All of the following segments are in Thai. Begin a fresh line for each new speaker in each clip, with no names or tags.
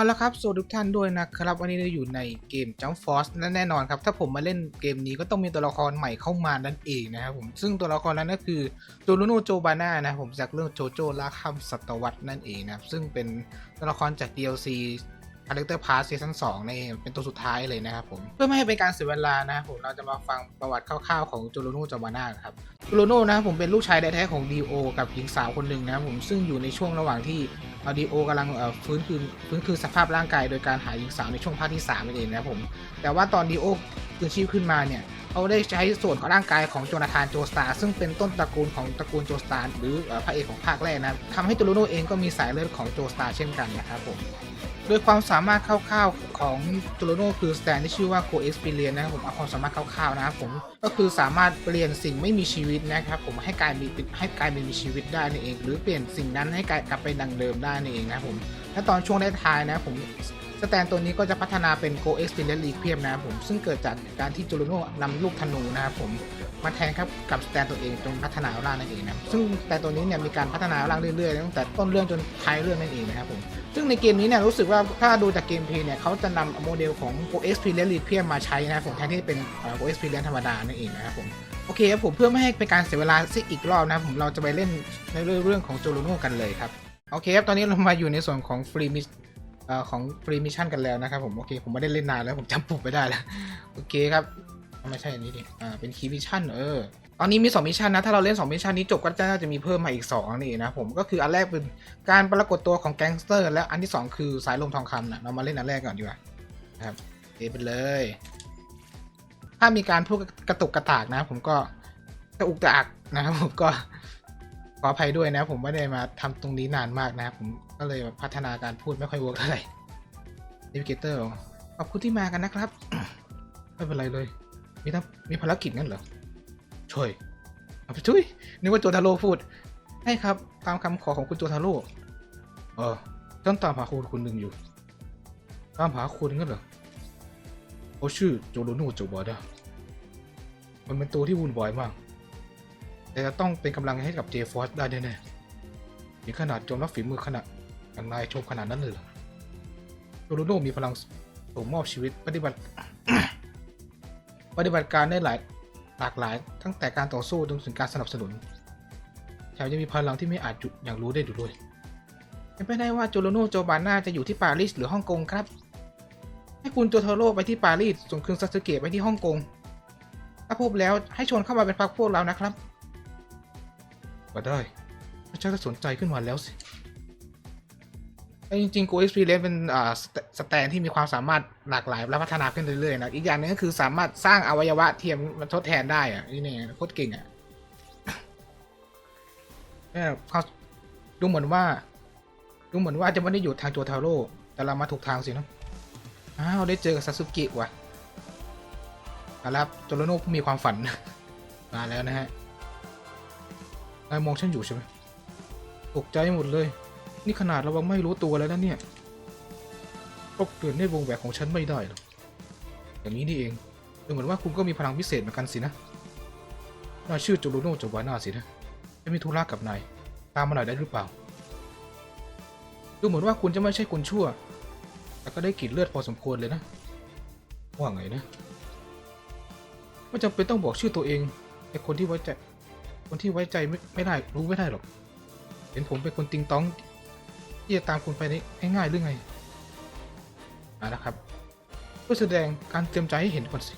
เอาละครับสวัสดีทุกท่านด้วยนะครับ วันนี้เราอยู่ในเกม Jump Force นั่นแน่นอนครับ ถ้าผมมาเล่นเกมนี้ก็ต้องมีตัวละครใหม่เข้ามานั่นเองนะครับผมซึ่งตัวละครนั้นก็คือโจลูโนโจบาน่านะผมจากเรื่องโจโจล่าข้ามศตวรรษนั่นเองนะครับซึ่งเป็นตัวละครจาก DLC Character Pass Season 2นั่นเองเป็นตัวสุดท้ายเลยนะครับผมเพื่อไม่ให้เป็นการเสียเวลานะครับผมเราจะมาฟังประวัติคร่าวๆของโจลูโนโจบาน่าครับโลโน่นะครับผมเป็นลูกชายแท้ๆของดีโอกับหญิงสาวคนหนึ่งนะครับผมซึ่งอยู่ในช่วงระหว่างที่ อดีโอกำลังฟื้นคืนฟื้นคืนสภาพร่างกายโดยการหาหญิงสาวในช่วงภาคที่3นั่นเองนะครับผม แต่ว่าตอนดีโอฟื้นชีพขึ้นมาเนี่ยเขาได้ใช้ส่วนของร่างกายของโจนาธานโจสตา ซึ่งเป็นต้นตระกูลของตระกูลโจสตาหรือพระเอกของภาคแรกนะทำให้ตัวลโนเองก็มีสายเลือดของโจสตาเช่นกันนะครับผม ดยความสามารถคร่าวๆของจูโรโน่คือสแตนที่ชื่อว่าโ o เอ็กซ์เพรียนนะครับผมเอาความสามารถคร่าวๆนะครับผมก็คือสามารถเปลี่ยนสิ่งไม่มีชีวิตนะครับผมให้กลายมีให้กลายเป็นมีชีวิตได้นั่นเอง หรือเปลี่ยนสิ่งนั้นให้กลายกลับไปดังเดิมได้นั่นเองนะครับผมและตอนช่วงท้ายนะผมสแตนตัวนี้ก็จะพัฒนาเป็นโ o เอ็กซ์เพรียนลีเพียมนะครับผมซึ่งเกิดจากการที่จูโรโน่นำลูกธนูนะครับผม มาแทนครับกับสแตนตัวเองจนพัฒนาร่างนั่นเองนะซึ่งสแตนตัวนี้เนี่ยมีการพัฒนาร่างเรื่อยๆตั้งแต่ต้นเรื่องจนท้ายเรื่องนั่นเองนะครับผมซึ่งในเกมนี้เนี่ยรู้สึกว่าถ้าดูจากเกมเพลย์เนี่ยเขาจะนำโมเดลของ Go Experience Lithium มาใช้นะครับผมแทนที่เป็นเอ่อ Go Experience ธรรมดานั่นเองนะครับผมโอเคครับผมเพื่อไม่ให้เป็นการเสียเวลาซิอีกรอบนะครับผมเราจะไปเล่นในเรื่องของโจลูโน่กันเลยครับโอเคครับตอนนี้เรามาอยู่ในส่วนของฟรีมิเอ่อของฟรีมิชชั่นกันแล้วนะครับผมโอเคผมไม่ได้เล่นนานแล้วผมจำปุ่มไม่ได้แล้วโอเคครับ ไม่ใช่อันนี้ดิ อ่า เป็นคีมิชชั่น เออ ตอนนี้มี2มิชชั่นนะ ถ้าเราเล่น2มิชชั่นนี้จบก็จะน่าจะมีเพิ่มมาอีก2นี่นะผม ก็คืออันแรกเป็นการปรากฏตัวของแก๊งสเตอร์ และอันที่ 2 คือสายลมทองคำนะเรามาเล่นอันแรกก่อนดีกว่าครับเทไปเลย ถ้ามีการพูดกระตุกกระตากนะ ผมก็กระอุกกระอักนะครับผมก็ขออภัยด้วยนะ ผมไม่ได้มาทำตรงนี้นานมากนะครับผมก็เลยพัฒนาการพูดไม่ค่อยเวิร์กเท่าไหร่ดิวิเกเตอร์ขอบคุณที่มากันนะครับ ไม่เป็นไรเลย มีทั้งมีภารกิจงั้นเหรอช่วยเอาไปช่วยนึกว่าโจทาโร่พูดใช่ครับ ตามคำขอของคุณโจทาโร่เออต้องตามหาคุณคนหนึ่งอยู่ ตามหาคุณงั้นเหรอเขาชื่อโจโรโนโจบอดามันเป็นตัวที่วุ่นวายมาก แต่จะต้องเป็นกำลังให้กับเจฟอสได้แน่ๆมีขนาดจมรับฝีมือขนาดอย่างนายชมขนาดนั้นเลยเหรอโจโรโนมีพลังส่งมอบชีวิตปฏิบัติ ปฏิบัติการได้หลายหลากหลาย ตั้งแต่การต่อสู้จนถึงการสนับสนุนแถมยังมีพลังที่ไม่อาจหยุดอย่างรู้ได้ดูด้วยเป็นไปได้ว่าโจโรโนโจบาน่าจะอยู่ที่ปารีสหรือฮ่องกงครับ ให้คุณโจโทโร่ไปที่ปารีสส่งคืนซาสึเกะไปที่ฮ่องกงถ้าพบแล้วให้ชวนเข้ามาเป็นพรรคพวกเรานะครับ ก็ได้ถ้าชักจะสนใจขึ้นมาแล้วสิ จริงๆ Go Experience เป็นอ่าสแตนที่มีความสามารถหลากหลายและพัฒนาขึ้นเรื่อยๆนะอีกอย่างหนึงก็คือสามารถสร้างอวัยวะเทียมมาทดแทนได้อะนี่เนี่ยโคตรเก่งอะเนี่ยเขาดูเหมือนว่า ดูเหมือนว่าจะไม่ได้อยู่ทางโจทาโร่แต่เรามาถูกทางสินะอ้าวได้เจอกับซาสึกิว่ะเอาละครับโจโรโน่ผู้มีความฝัน มาแล้วนะฮะนายมองฉันอยู่ใช่ไหมตกใจหมดเลย นี่ขนาดเรายังไม่รู้ตัวแล้วนะเนี่ยตก็เกิดในวงแหวนของฉันไม่ได้หรอกอย่างนี้นี่เองดูเหมือนว่าคุณก็มีพลังพิเศษเหมือนกันสินะนายชื่อโจโรโนโจวาน่าสินะจะมีธุระกับนายตามมาหน่อยได้หรือเปล่า ดูเหมือนว่าคุณจะไม่ใช่คนชั่ว แต่ก็ได้กลิ่นเลือดพอสมควรเลยนะ ว่าไงนะไม่จำเป็นต้องบอกชื่อตัวเองแต่คนที่ไว้ใจ คนที่ไว้ใจไม่ไม่ได้รู้ไม่ได้หรอก เห็นผมเป็นคนติงต้อง ที่จะตามคุณไปได้ง่ายๆหรือไงเอาละครับ เพื่อแสดงการเตรียมใจให้เห็นก่อนสิ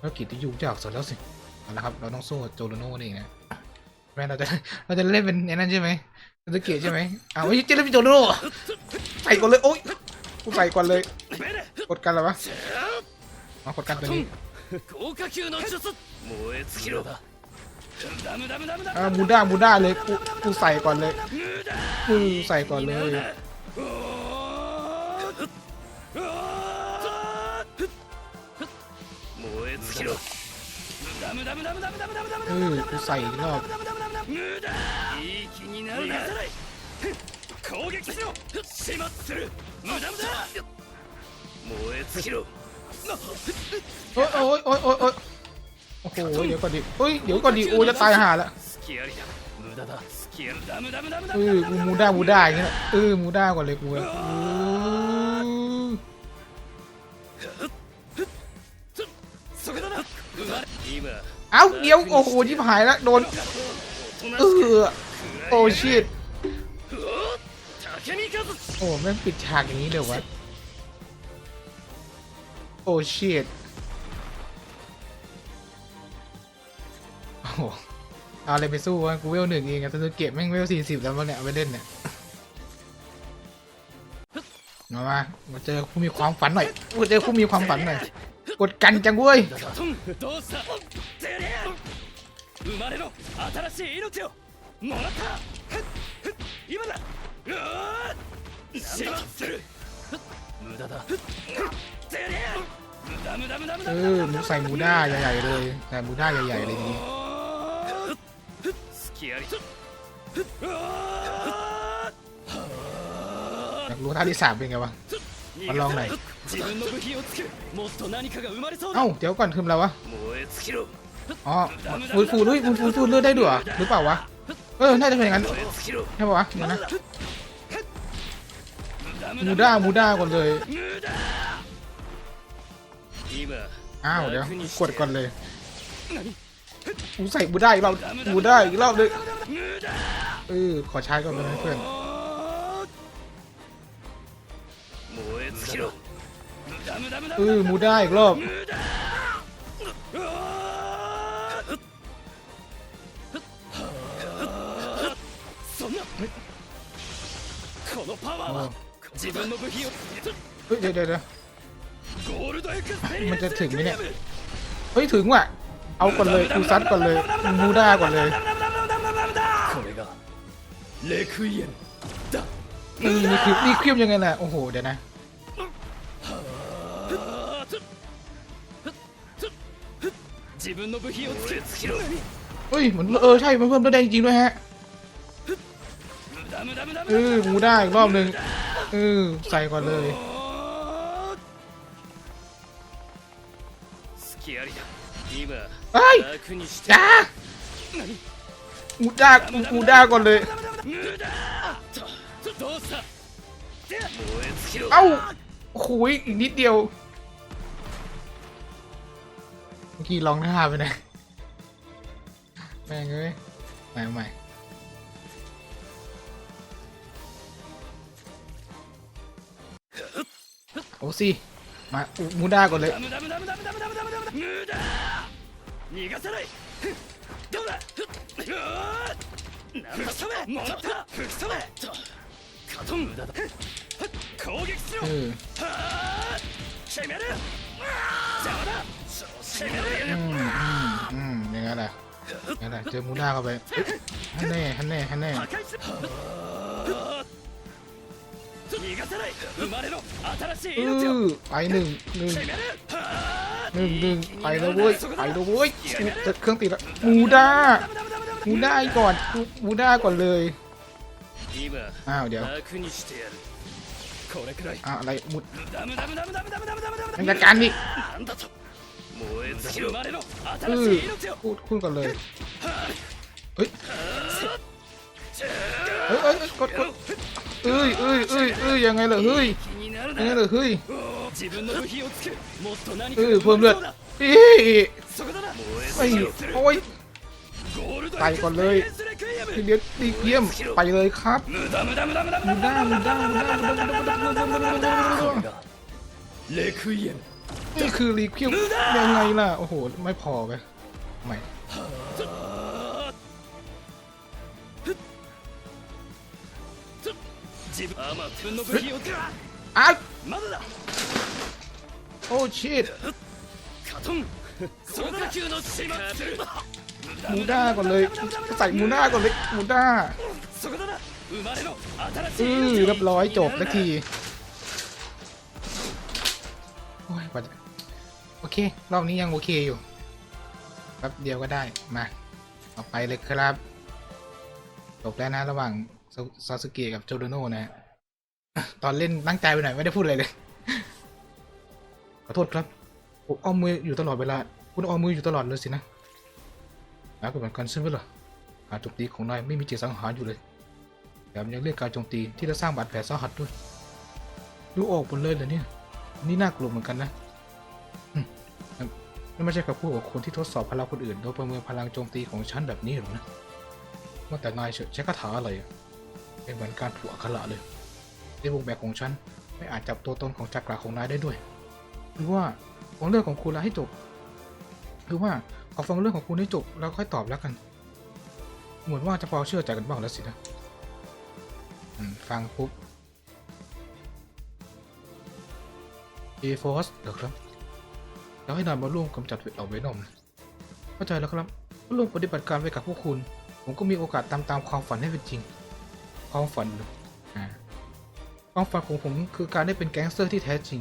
ภารกิจที่ยุ่งยากสุดแล้วสิเอาละครับ เราต้องสู้โจโรโน่นี่นะแม่เราจะเราจะเล่นเป็นไอ้นั่นใช่ไหมซาสึเกะใช่ไหมเอาไม่ใช่เล่นเป็นโจโรโน่ใส่ก่อนเลยโอ๊ยกูใส่ก่อนเลยกดกันหรอวะมากดกันตัวนี้ อ่ามูด้ามูด้าเลยกูกูใส่ก่อนเลย
無駄
กูใส่ก่อนเลย
おーおー燃え尽きろダムダムダムダムダムダムダム
เออกูใส่อีกรอบ
無駄いい気になるな攻撃しろ始末する無駄無駄燃え尽きろ
โอ๊ยโอ๊ยโอ๊ยโอ๊ย โอ้โหเดี๋ยวก่อนดิเฮ้ยเดี๋ยวก่อนดิโอจะตายห่าละเออมูด้ามูด้าอย่างเงี้ยเออมูด้าก่อนเลยกูเอ้าเดี๋ยวโอ้โหที่หายแล้วโดนเออโอ้ชิตโอ้แม่งปิดฉากอย่างนี้เลยวะโอ้ชิต เอาอะไรไปสู้วะกูเวลหนึ่งเองอะซาสึเก็บแม่งเวลสี่สิบแล้วมั้เนี่ยไปเล่นเนี่ยมามาเจอผู้มีความฝันหน่อยมาเจอผู้มีความฝันหน่อยกดกันจังเว้ยเออหมูใส่มูด้าใหญ่ๆเลยใส่มูด้าใหญ่ๆเลยนี้
ขียดิ
อยากรู้ท่าที่สามเป็นไงวะ
มาลองหน่อย
เอ้าเดี๋ยวก่อนคืมแล้ววะอ๋อฟูฟูด้วยฟูฟูเลือดได้ด้วยหรือเปล่าวะเออน่าจะเป็นอย่างนั้นใช่ป่าวะเดี๋ยวนะมูด้ามูด้าก่อนเลยอ้าวเดี๋ยวกดก่อนเลย กูใส่บูได้อีกรอบบูได้อีกรอบเลยเออขอใช้ก่อนนะเพื่อนเออมูได้อีกรอบเฮ้ยเดี๋ยวเดี๋ยวมันจะถึงไหมเนี่ย เฮ้ย ถึงว่ะ เอาก่อนเลยกูซัดก่อนเลยบูด้าก่อนเลย
เลคเยน
นี่นี่คือนี่เคลียมยังไงน่ะโอ้โหเดี๋ยวนะเฮ้ยเหมือนเออใช่มันเพิ่มตัวแดงจริงด้วยฮะเออมูด้าอีกรอบหนึ่งเออใส่ก่อนเลย เฮ้ยจ้าอูด้ากูอูด้าก่อนเลย เอ้าคุยอีกนิดเดียว เมื่อกี้ลองหน้าไปนะแม่งเลยใหม่ใหม่โอ้สิมาอูมูด้าก่อนเลย
逃がさないふっどうだふっうわーなんだそれもらった吹き飛べカトン無駄だふっふっ攻撃しろ
เออ
はあ決める邪魔だ決め
อื
る
มอืมอืมอย่างนั้นแหละอย่างนั้นแหละเจอมูด้าเข้าไปเอ๊ะฮันแน่ฮันแน่ฮันแน่
破壊する逃がさない生まれの新しい
เอ
命を
อไปหนึ่งหนึ่ง
決めるはあ
หนึ่งหนึ่งไปแล้วเว้ยไปแล้วเว้ยจะเครื่องติดแล้วมูด้ามูด้าก่อนมูด้าก่อนเลยอ้าวเดี๋ยวอะไรมุดจัดการดิอือพูดพูดก่อนเลยเฮ้ยเฮ้ยเฮ้ยกดกดเฮ้ยเฮ้ยเฮ้ยยยังไงล่ะเฮ้ยยังไงล่ะเฮ้ย เออเพิ่มเลือดอีไอ้โอ้ยไปก่อนเลยทีเดียวตีเยี่ยมไปเลยครับมูด้ามูด้ามูด้ามูด้ามูด้ามูด้ามูด้ามูด้านี่คือมึงคียมึงด่ามึงไงล่ะ โอ้โห ไมึงด่ามึ
งไปไม่
อะ โอ้ชิตมูด้าก่อนเลยใส่มูด้าก่อนเลยมูด้าอือเรียบร้อยจบนาทีโอ้ยโอเค รอบนี้ยังโอเคอยู่แป๊บเดียวก็ได้มาออกไปเลยครับจบแล้วนะระหว่างซาสึเกะกับโจโดโน่นะ ตอนเล่นตั้งใจไปหน่อยไม่ได้พูดอะไรเลย อโทษครับ ผมเอามืออยู่ตลอดเวลา คุณเอามืออยู่ตลอดเลยสินะแล้วก็เหมือนกันใช่ไหมล่ะการโจมตีของนายไม่มีเจตสังหารอยู่เลยแถมยังเรียกการโจมตีที่จะสร้างบาดแผลสาหัสด้วย ดูออกหมดเลยเหรอเนี่ย นี่น่ากลัวเหมือนกันนะนั่นไม่ใช่กับพูดกับคนที่ทดสอบพลังคนอื่นโดยประเมินพลังโจมตีของฉันแบบนี้หรอกนะว่าแต่นายใช้คาถาอะไรเป็นเหมือนการถูกอักขระเลยในวงแบบของฉันไม่อาจจับตัวตนของจักรของนายได้ด้วย หรือว่าฟังเรื่องของคุณแล้วให้จบหรือว่าขอฟังเรื่องของคุณให้จบแล้วค่อยตอบแล้วกัน เหมือนว่าจะพอเชื่อใจกันบ้างแล้วสินะฟังปุ๊บเอฟอสเหรอครับแล้วให้นายมาร่วมกำจัดเวทเอาเวนอมเข้าใจแล้วครับมาร่วมปฏิบัติการไว้กับพวกคุณ ผมก็มีโอกาสตามตามความฝันให้เป็นจริง ความฝันความฝันของผมคือการได้เป็นแก๊งสเตอร์ที่แท้จริง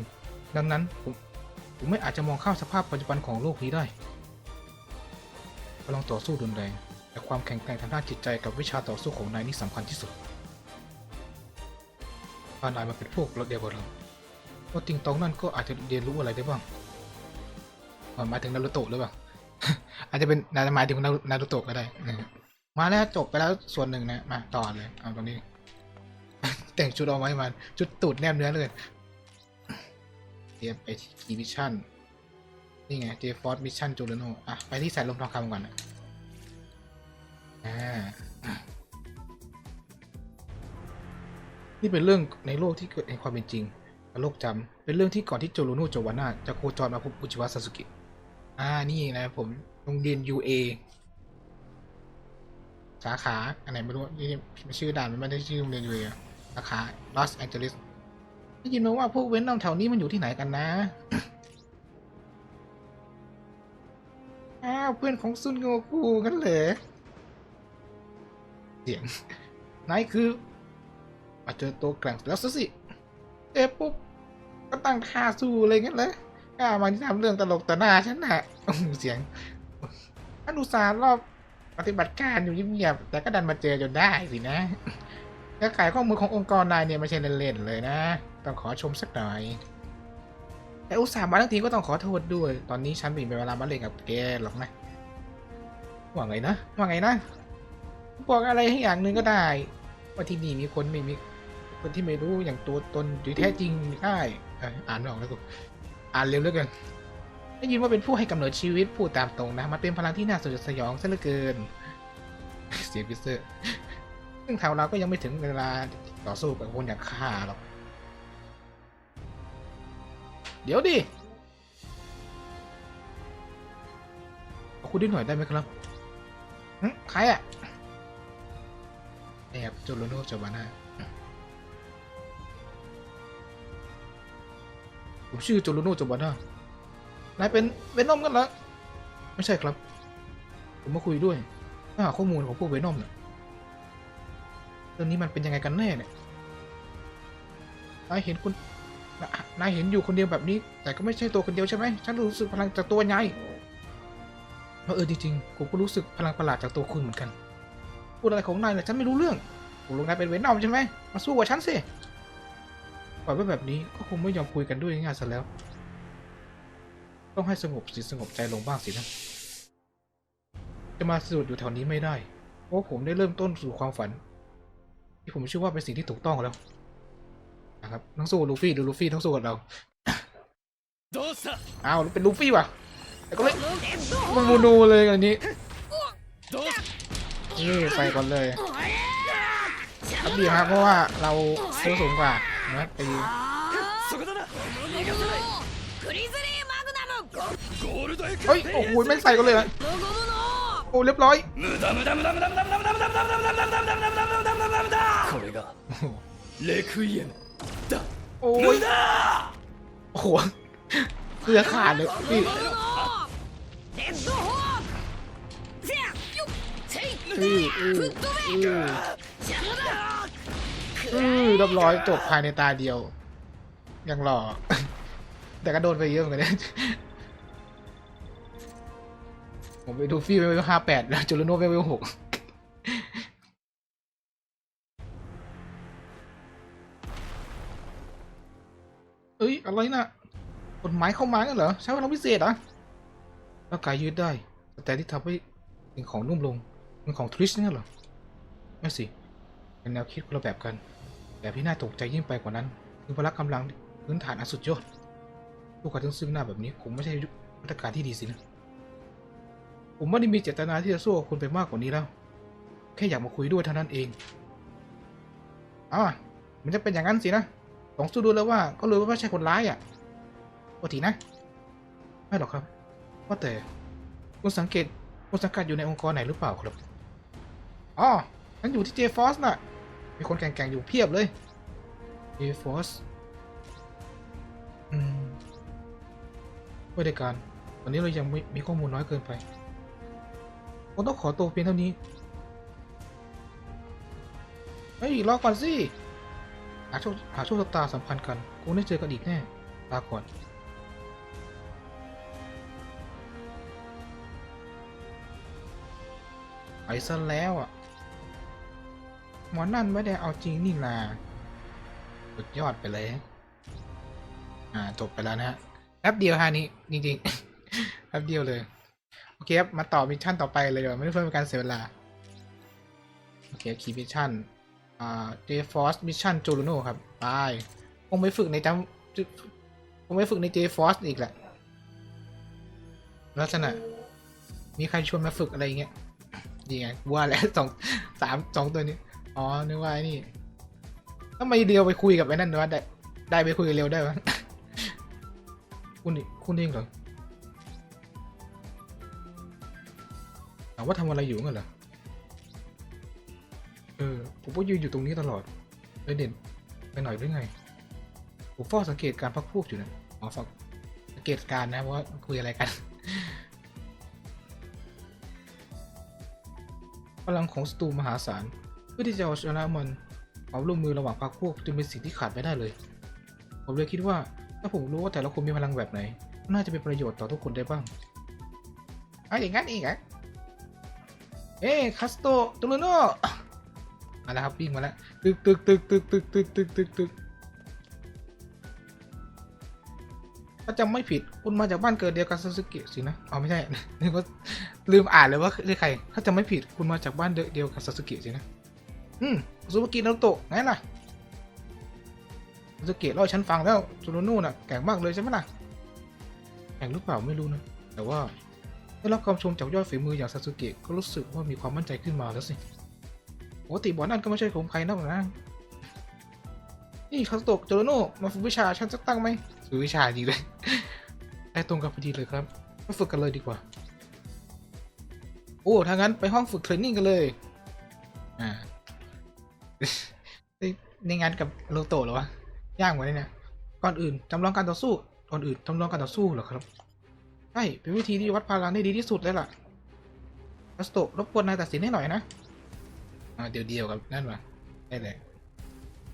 ดังนั้นผม ผมไม่อาจจะมองข้ามสภาพปัจจุบันของโลกนี้ได้พลังต่อสู้รุนแรงแต่ความแข็งแกร่งทางด้านจิตใจกับวิชาต่อสู้ของนายนี่สำคัญที่สุดพานายมาเป็นพวกราเดียวกับเราว่าติงตองนั่นก็อาจจะเรียนรู้อะไรได้บ้างหมายถึงนารูโตะหรือเปล่าอาจจะเป็นนาหมายถึงนารูโตะก็ได้ มาแล้วจบไปแล้วส่วนหนึ่งนะ มาต่อเลย เอาตรงนี้ แต่งชุดเอาไว้มันชุดตูดแนบเนื้อเลย เตรียมไปที่คีมิชชั่น นี่ไงเจฟอร์ดมิชชั่นจูเลโนอะ ไปที่สายลมทองคำก่อนนะอ่านี่เป็นเรื่องในโลกที่เกิดในความเป็นจริงโลกจำเป็นเรื่องที่ก่อนที่โจโรโนโจวาน่าจะโคจรมาพบอุจิวะซาสึกิ อ่า นี่นะผม โรงเรียน UA สาขา อันไหนไม่รู้ นี่ชื่อด่านมันไม่ได้ชื่อโรงเรียน UA อสาขาลอสแองเจลิส ได้ยินมาว่าพวกเว้นนอมแถวนี้มันอยู่ที่ไหนกันนะ อ้าวเพื่อนของซุนโงกูกันเหรอเสียงนายคือมาเจอตัวแกร่งแล้วซะสิ เอะปุ๊บก็ตั้งท่าสู้อะไรเงี้ยเลยกล้ามาที่ทำเรื่องตลกต่อหน้าฉันน่ะเสียงอนุสารรอบปฏิบัติการอยู่เงียบแต่ก็ดันมาเจอจนได้สินะ แล้วขายข้อมูลขององค์กรนายเนี่ยไม่ใช่เล่นๆเลยนะ ต้องขอชมสักหน่อยแต่อุตส่าห์มาทั้งทีก็ต้องขอโทษด้วย ตอนนี้ฉันไม่มีเวลามาเล่นกับแกหรอกนะว่าไงนะว่าไงนะบอกอะไรให้อย่างหนึ่งก็ได้ ว่าที่นี่มีคนไม่มีคนที่ไม่รู้อย่างตัวตนหรือแท้จริงได้อ่ออ่านไม่ออกแล้วกูอ่านเร็วเหลือเกินได้ยินว่าเป็นผู้ให้กำเนิดชีวิตพูดตามตรงนะ มันเป็นพลังที่น่าสยดสยองซะเหลือเกิน เสียงพิเซอร์ซึ่งแถวเราก็ยังไม่ถึงเวลาต่อสู้กับคนอย่างข้าหรอก เดี๋ยวดิคุณด้วยหน่อยได้ไหมครับใครอะนี่ครับโจโรโนจาวาน่าผมชื่อโจโรโนโจบาน่านายเป็นเวนอมกันเหรอไม่ใช่ครับ ผมมาคุยด้วยมาหาข้อมูลของพวกเวนอมเนี่ยเรื่องนี้มันเป็นยังไงกันแน่เนี่ยนายเห็นคุณ นนายเห็นอยู่คนเดียวแบบนี้ แต่ก็ไม่ใช่ตัวคนเดียวใช่ไหมฉันรู้สึกพลังจากตัวนายเออจริงๆผมก็รู้สึกพลังประหลาดจากตัวคุณเหมือนกันพูดอะไรของนายเนี่ยฉันไม่รู้เรื่องผมรู้นายเป็นเวนอมใช่ไหมมาสู้กับฉันสิปล่อยไว้แบบนี้ก็คงไม่ยอมคุยกันด้วยง่ายๆซะแล้ว ต้องให้สงบสิสงบใจลงบ้างสินะ จะมาสะดุดอยู่แถวนี้ไม่ได้ เพราะผมได้เริ่มต้นสู่ความฝัน ที่ผมเชื่อว่าเป็นสิ่งที่ถูกต้องแล้ว นะครับต้องสู้กับลูฟี่ดูลูฟี่ต้องสู้กับเรา
どうした
อ้าวเป็นลูฟี่ว่ะแต่ก็เลยมันมูนูเลยอันนี้
どうし
นี่ใส่ก่อนเลยครับดีครับเพราะว่าเราตัวสูงกว่านะตี
そこだな逃がさない
グリズリーマグナム
ゴールドエク
เฮ้ยโอ้โหแม่งใส่ก่อนเลยอะ
ロゴムの
โอ้เรียบร้อย
無駄無駄無駄無駄
โอ้ยหัวเสื้อขาดเลยพี่อืออืออืออือเรียบร้อยจบภายในตาเดียว ยังหล่อ แต่ก็โดนไปเยอะเหมือนกันเนี่ยผมไปดูฟี่เวลห้าแปดแล้วจูเลโน่เวลหก เอ้ย อะไรน่ะกฎหมายเข้ามากันเหรอ ใช้พลังพิเศษเหรอร่างกายยืดได้ แต่ที่ทำให้เป็นของนุ่มลงเป็นของทริชนี่เหรอ ไม่สิ เป็นแนวคิดคนละแบบกัน แบบที่น่าตกใจยิ่งไปกว่านั้น คือพละกำลังพื้นฐานอันสุดยอดผู้กระทึงซึ่งหน้าแบบนี้คงไม่ใช่มาตรการที่ดีสินะ ผมไม่ได้มีเจตนาที่จะสู้กับคุณไปมากกว่านี้แล้ว แค่อยากมาคุยด้วยเท่านั้นเองอ่ามันจะเป็นอย่างนั้นสินะ ลองสู้ดูแล้วว่าก็รู้ว่าไม่ใช่คนร้ายอะปกตินะ ไม่หรอกครับ ว่าแต่คุณสังเกตคุณสังกัดอยู่ในองค์กรไหนหรือเปล่าครับอ๋อฉันอยู่ที่ J-Force น่ะ มีคนแก่งๆอยู่เพียบเลย J-Force อืมผู้จัดการวันนี้เรายังไม่มีข้อมูลน้อยเกินไปผมต้องขอตัวเพียงเท่านี้ เฮ้ยรอก่อนสิ หาโชคหาโชคชะตาสัมพันธ์กันคงได้เจอกันอีกแน่ลาก่อนไปซะแล้วอะหมอนั่นไม่ได้เอาจริงนี่นาสุดยอดไปเลย อ่า จบไปแล้วนะฮะแป๊บเดียวฮะนี้จริงๆแป๊บเดียวเลย โอเคครับ มาต่อมิชชั่นต่อไปเลยดีกว่าไม่ได้เพื่อเป็นการเสียเวลา โอเคคีมิชชั่น อ่า J Force Mission จูรุโนครับไปคงไปฝึกในจำคงไปฝึกใน J Force อีกแหละ ลักษณะ มีใครชวนมาฝึกอะไรเงี้ยดีไงว่าแล้วสองสามสองตัวนี้ อ๋อ นึกว่าไอ้นี่ทำไมเดียวไปคุยกับไอ้นั่นวะได้ได้ไปคุยกับเร็วได้วะคุณนี่คุณเองเหรอถามว่าทำอะไรอยู่งั้นเหรอ ผมก็ยืนอยู่ตรงนี้ตลอดเลยเด่นไปหน่อยหรือไง ผมเฝ้าสังเกตการพักพวกอยู่นะอ๋อฟังสังเกตการนะว่าคุยอะไรกันพลังของสตูมหาศาลเพื่อที่จะเอาชนะมันความร่วมมือระหว่างพรรคพวกจึงเป็นสิ่งที่ขาดไม่ได้เลย ผมเลยคิดว่าถ้าผมรู้ว่าแต่ละคนมีพลังแบบไหน น่าจะเป็นประโยชน์ต่อทุกคนได้บ้างอะอย่างนั้นอีกเหรอะเอ้คัสโตตุลโน มาแล้วครับวิ่งมาแล้วตึกตึกตึกตึกตึกตึกตึกตึกตึกถ้าจำไม่ผิดคุณมาจากบ้านเกิดเดียวกับซาสึเกะสินะอ๋อไม่ใช่นึกว่าลืมอ่านเลยว่าคือใคร ถ้าจำไม่ผิดคุณมาจากบ้านเดียวกับซาสึเกะสินะอืมซูบากินารุโตะไงล่ะซาสึเกะเล่าฉันฟังแล้วจูรโน่น่ะแก่งมากเลยใช่ไหมล่ะแก่งหรือเปล่าไม่รู้นะ แต่ว่าได้รับคำชมจากยอดฝีมืออย่างซาสึเกะก็รู้สึกว่ามีความมั่นใจขึ้นมาแล้วสิ ปกติบอลนั่นก็ไม่ใช่ของใครนักหรอนะ นี่คาสโตะจูโรโน่มาฝึกวิชาฉันสักตั้งไหมฝึกวิชาดีเลยได้ตรงกับพอดีเลยครับมาฝึกกันเลยดีกว่า โอ้ถ้างั้นไปห้องฝึกเทรนนิ่งกันเลย อ่าในงานกับโลโตหรอวะยากเหมือนกันเนี่ยก่อนอื่นจำลองการต่อสู้ก่อนอื่นจำลองการต่อสู้เหรอครับใช่เป็นวิธีที่วัดพลังได้ดีที่สุดเลยล่ะคัสโตรบกวนนายตัดสินให้หน่อยนะ อ่าเดียวเดียวกับนั่นวะได้เลย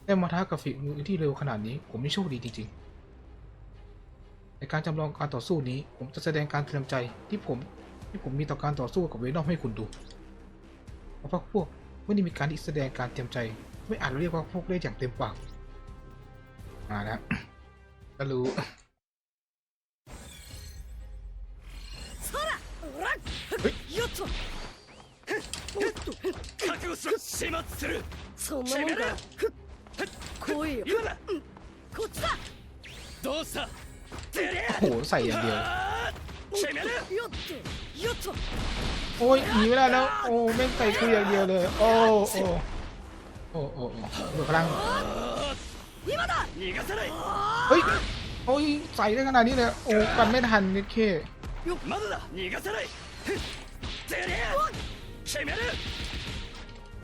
ได้มาท้ากับฝีมือที่เร็วขนาดนี้ ผมนี่โชคดีจริงๆ ในการจำลองการต่อสู้นี้ ผมจะแสดงการเตรียมใจที่ผมที่ผมมีต่อการต่อสู้กับเวนอมให้คุณดูเพราะพวกไม่ได้มีการที่แสดงการเตรียมใจ ไม่อาจเรียกว่าพวกได้อย่างเต็มปากมาแล้วก็รู้
始末する
そんなもんかふっ来いよ
今だ
こっちだ
どうしたてりゃ
โอ้โห ใส่อย่างเดียว
あー決める
よっとよっと
โอ้ยหนีไม่ได้แล้ว โอ้แม่งใส่กูอย่างเดียวเลย โอ้โอ้โอ้โอ้โอ้เบิดพลัง
今だ
逃がさない
เฮ้ย โอ้ย ใส่ได้ขนาดนี้เลย โอ้ กันไม่ทันนิดเค
まだだ逃がさないふってりゃ決める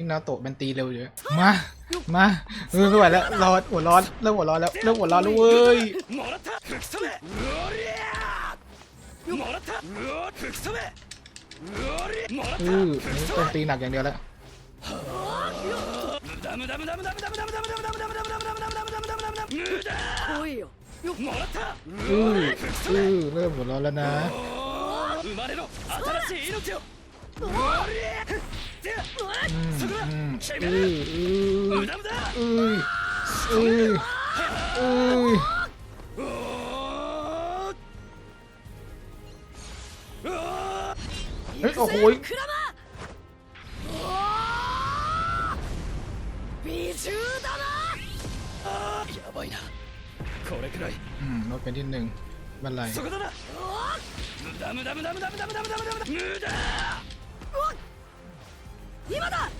นี่นาโตะมันตีเร็วเยอะมา มาเออไม่ไหวแล้วร้อนหัวร้อนเริ่มหัวร้อนแล้วเริ่มหัวร้อนแล้วเว้ยอือ
ต้
อ
ง
ตีหนักอย่างเดียวแล้ว
อือ
อือเริ่มหัวร้อนแล้วนะ เฮ้ยโอ้โหรถเป็นที่หนึ่งบันไล
無駄無駄無駄無駄無駄無駄無駄無駄無駄無駄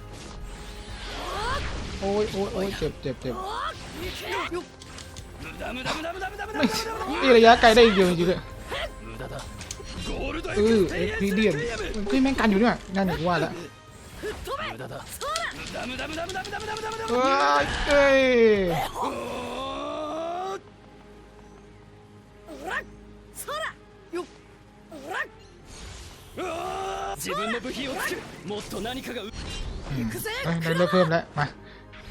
โอ้ยโอ้ยโอ้ยเจ็บเจ็บเจ็บไม่ีระยะไกลได้เยอะจริงเลยเออเอ็กพีเดียนเฮ้ยแม่งกันอยู่เนี่ยนั่นอย่างว่าแล้วเฮ้ย
自分の武器をつくもっと何かが
行くぜ。ได้เลือกเพิ่มแล้วมา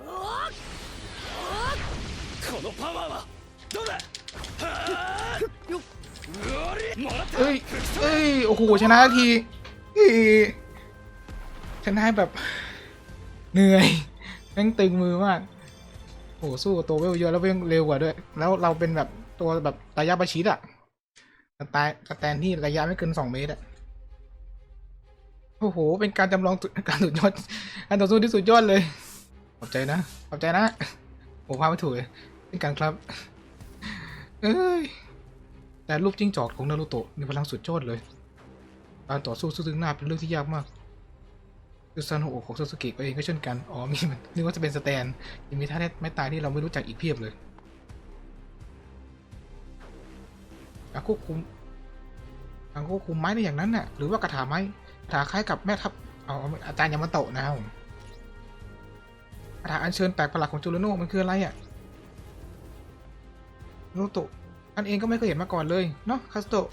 お
っ
このパワーはどうだはー
よっ
うおりもらった
เอ้ย
吹き飛べ
เอ้ย โอ้โห ชนะทีเอ้ยชนะแบบ เหนื่อย แม่งตึงมือมากโอ้โหสู้ตัวเวลเยอะแล้วเวลเร็วกว่าด้วย แล้วเราเป็นแบบตัวแบบระยะประชิดอะสไตล์สแตนที่ระยะไม่เกินสองเมตรอะโอ้โห เป็นการจำลองการสุดยอดการต่อสู้ที่สุดยอดเลย ขอบใจนะ ขอบใจนะโอ้พาไม่ถูกเลยเป็นการครับ เอ้ย แต่รูปจิ้งจอกของนารูโตะมีพลังสุดยอดเลย การต่อสู้ซึ่งหน้าเป็นเรื่องที่ยากมาก คือซันโฮของซาสึเกะเองก็เช่นกัน อ๋อ มีมันนึกว่าจะเป็นสแตนยังมีท่าเไม่ตายที่เราไม่รู้จักอีกเพียบเลยการควบคุมการควบคุมไม้ในอย่างนั้นน่ะ หรือว่ากระถาไม้กระถาคล้ายกับแม่ทัพเอาอาอาจารย์ยามาโตะนะครับกระถาอัญเชิญแปลกประหลาดของจูโรโนมันคืออะไรอะนารูโตะอันเองก็ไม่เคยเห็นมาก่อนเลยเนาะคาสโตะ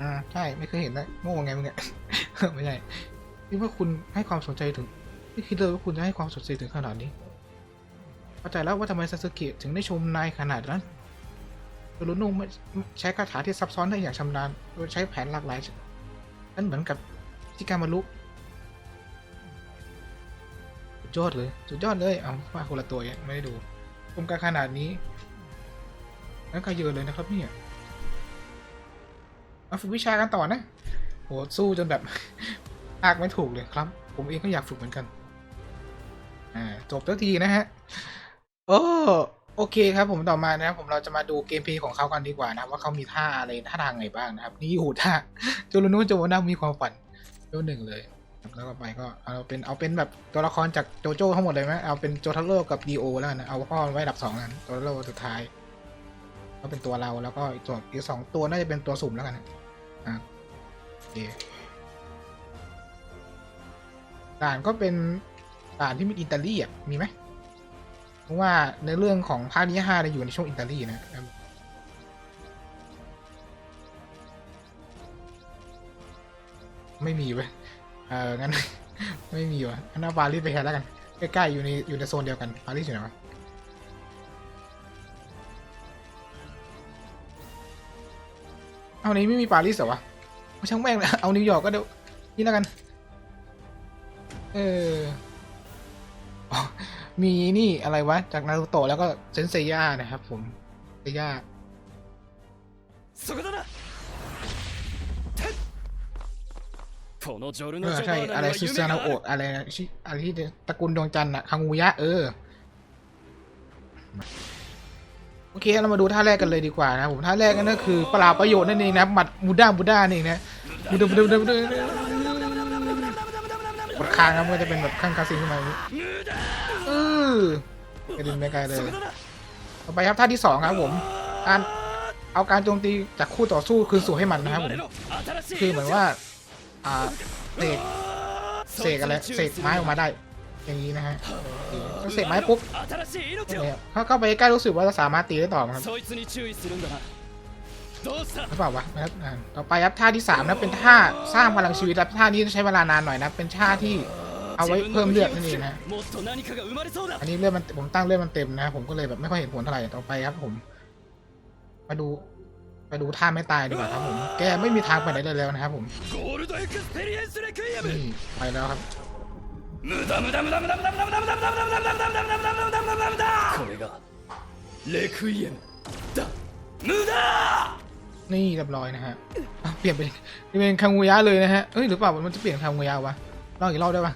อ่าใช่ไม่เคยเห็นนะโง่ไงมึงเนี่ยไม่ใช่ คิดว่าคุณให้ความสนใจถึงไม่คิดเลยว่าคุณจะให้ความสนใจถึงขนาดนี้เข้าใจแล้วว่าทำไมซาสึเกะถึงได้ชมนายขนาดนั้นโดรโน่ไม่ใช้คาถาที่ซับซ้อนได้อย่างชำนาญโดยใช้แผนหลากหลายนั่นเหมือนกับที่การบรรลุสุดยอดเลยสุดยอดเลยเอาว่าคนละตัวยังไม่ได้ดูชมการขนาดนี้นั่นก็เยอะเลยนะครับเนี่ยมาฝึกวิชากันต่อนะโหสู้จนแบบ อากไม่ถูกเลยครับ ผมเองก็อยากฝึกเหมือนกัน อ่า จบสักทีนะฮะ โอ้โอเคครับผมต่อมานะครับ ผมเราจะมาดูเกมเพลย์ของเขากันดีกว่านะครับว่าเขามีท่าอะไรท่าทางไงบ้างนะครับ นี่โหท่าโจโรโนโจวนามีความฝันเรื่องหนึ่งเลยแล้วก็ไปก็เอาเป็นเอาเป็นแบบตัวละครจากโจโจ้ทั้งหมดเลยไหมเอาเป็นโจทาโร่กับดีโอแล้วนะเอาพ่อไว้ดับสองกันโจทาโร่สุดท้ายก็เป็นตัวเราแล้วก็อีกตัวอีกสองตัวน่าจะเป็นตัวสุ่มแล้วกันนะอะโอเค ด่านก็เป็นด่านที่มีอิตาลีอะมีไหมเพราะว่าในเรื่องของภาคที่ห้าเนี่ยอยู่ในช่วงอิตาลีนะไม่มีเว้ยเอองั้น ไม่มีว่ะงั้นเอาปารีสไปแทนแล้วกัน ใกล้ๆอยู่ในอยู่ในโซนเดียวกันปารีสอยู่ไหนวะเอานี้ไม่มีปารีสเหรอวะไม่ช่างแม่งเลยเอานิวยอร์กก็เดี๋ยวนี่แล้วกัน เออ มีนี่อะไรวะ จากนารูโตะแล้วก็เซนเซย่านะครับผมเซย่าเออใช่ อะไรซูซานาโอะอะไรนะชิอะไรที่ตระกูลดวงจันทร์อะคังูยะ เออ โอเค เรามาดูท่าแรกกันเลยดีกว่านะผมท่าแรกก็คือปลาประโยชน์นั่นเองนะหมัดบูด้าบูด้านี่นะบูด้าบูด้าบูด้า กดค้างครับมันก็จะเป็นแบบข้างคาสินขึ้นมาอย่างนี้เออกระดิ่งไม่ไกลเลยต่อไปครับท่าที่สองครับผมการเอาการโจมตีจากคู่ต่อสู้คืนสู่ให้มันนะครับผมคือเหมือนว่าอ่าเสกเสกอะไรเสกไม้ออกมาได้อย่างนี้นะฮะเสกไม้ปุ๊บเขาเข้าไปใกล้รู้สึกว่าจะสามารถตีได้ต่อครับ หรือเปล่าวะนะครับอ่าต่อไปครับท่าที่สามนะเป็นท่าสร้างพลังชีวิตครับท่านี้ใช้เวลานานหน่อยนะเป็นท่าที่เอาไว้เพิ่มเลือดนั่นเองนะอันนี้เลือดมันผมตั้งเลือดมันเต็มนะ ผมก็เลยแบบไม่ค่อยเห็นผลเท่าไหร่ต่อไปครับผม มาดูไปดูท่าไม่ตายดีกว่าครับผม แกไม่มีทางไปไหนเลยแล้วนะครับผมไปแล้วครับ
これがレクイエムだ無駄
นี่เรียบร้อยนะฮะเปลี่ยนเป็นเป็นคังงูยะเลยนะฮะเอ้ยหรือเปล่ามันจะเปลี่ยนคังงูยะวะลองอีกรอบได้ปะ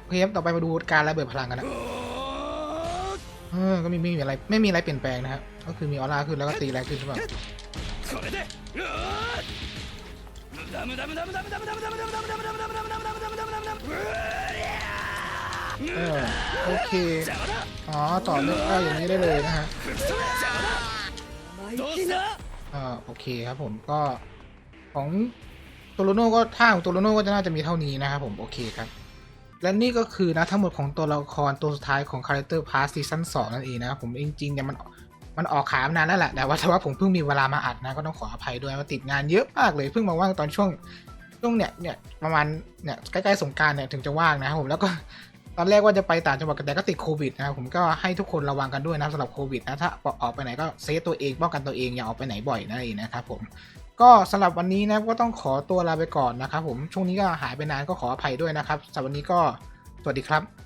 โอเคครับต่อไปมาดูการระเบิดพลังกันนะเออก็มีมีอะไรไม่มีอะไรเปลี่ยนแปลงนะฮะก็คือมีออร่าขึ้นแล้วก็ตีแรงขึ้นใช่ปะ
โอเค
อ๋อต่อเนื่องได้อย่างนี้ได้เลยนะฮะ ก็โอเคครับผมก็ของโตโรโน่ก็ท่าของโตโรโน่ก็จะน่าจะมีเท่านี้นะครับผมโอเคครับ และนี่ก็คือนะทั้งหมดของตัวละครตัวสุดท้ายของคาแรคเตอร์พาร์ทซีซั่นสองนั่นเองนะครับผมจริงๆเนี่ยมันมันออกขายนานแล้วแหละแต่ว่าแต่ว่าผมเพิ่งมีเวลามาอัดนะก็ต้องขออภัยด้วยมาติดงานเยอะมากเลยเพิ่งมาว่างตอนช่วงช่วงเนี่ยเนี่ยประมาณเนี่ยใกล้ๆสงการเนี่ยถึงจะว่างนะครับผมแล้วก็ ตอนแรกว่าจะไปต่างจังหวัดแต่ก็ติดโควิดนะครับผมก็ให้ทุกคนระวังกันด้วยนะสำหรับโควิดนะถ้าออกไปไหนก็เซฟตัวเองป้องกันตัวเองอย่าออกไปไหนบ่อยนั่นเองนะครับผมก็สำหรับวันนี้นะก็ต้องขอตัวลาไปก่อนนะครับผมช่วงนี้ก็หายไปนานก็ขออภัยด้วยนะครับสำหรับวันนี้ก็สวัสดีครับ